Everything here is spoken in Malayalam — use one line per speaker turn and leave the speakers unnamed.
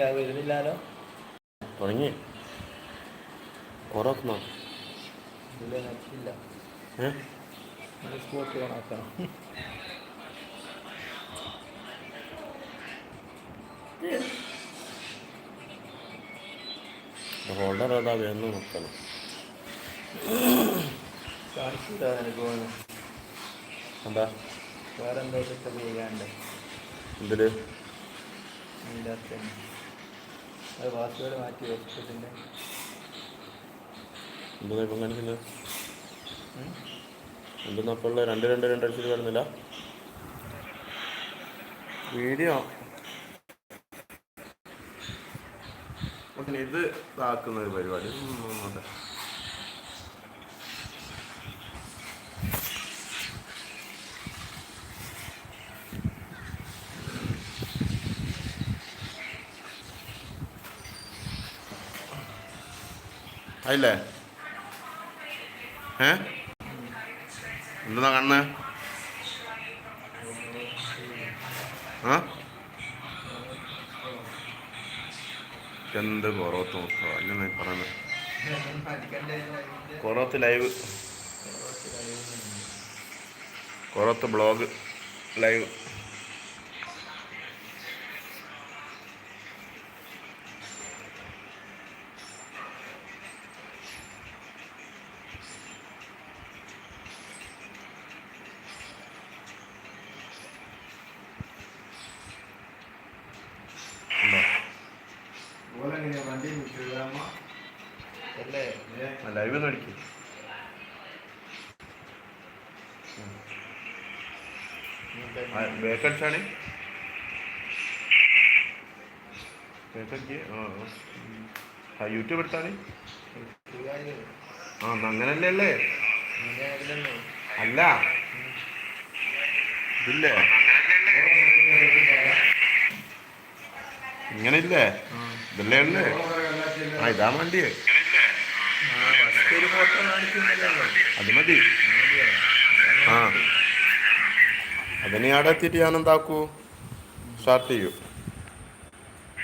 വരുന്നില്ലാലോ?
തുടങ്ങി. ഉറക്കണോ? ഇല്ല
സ്പോട്ട് ഓണാക്കണം.
ഹോൾഡർ ഏതാ വേണം നോക്കണം.
കാണിച്ചില്ല എനിക്ക്
എന്താ?
വേറെ എന്തോ സെറ്റപ്പ് ചെയ്യാണ്ട്.
ഇതിൽ
അതിന്റെ അകത്ത് തന്നെ. അത് പാസ്വേഡ് മാറ്റി വെച്ചിട്ടിന്റെ
എന്താ ഇപ്പം കാണിക്കുന്നത്? എന്തെന്നാ ഇപ്പോൾ രണ്ട് രണ്ട് രണ്ട് അടിച്ചിട്ട് വരുന്നില്ല? വീഡിയോ. ഇത് ആക്കുന്ന ഒരു പരിപാടി. ആയില്ലേ ഏ? എന്താ കണ്ണ്? ആ? എന്ത് കൊറോത്ത് അങ്ങനെ പറയുന്നത് Koroth live. Koroth blog live.
അല്ലേ?
ലൈവ് ഒന്ന് അടിക്കും. ബേക്കടിച്ചാണ് ബേക്കടിക്ക് ആ യൂട്യൂബ് എടുത്താണ് ആ അങ്ങനല്ലേ അല്ലേ അല്ല. ഇതില്ലേ? ഇങ്ങനെ ഇല്ലേ ഇതല്ലേ ഉള്ളേ? ആ ഇതാ വണ്ടിയേ. അത് മതി. ആ. അതിനെ ആടെത്തിയിട്ട് ഞാൻ എന്താക്കൂ സ്റ്റാർട്ട് ചെയ്യൂ.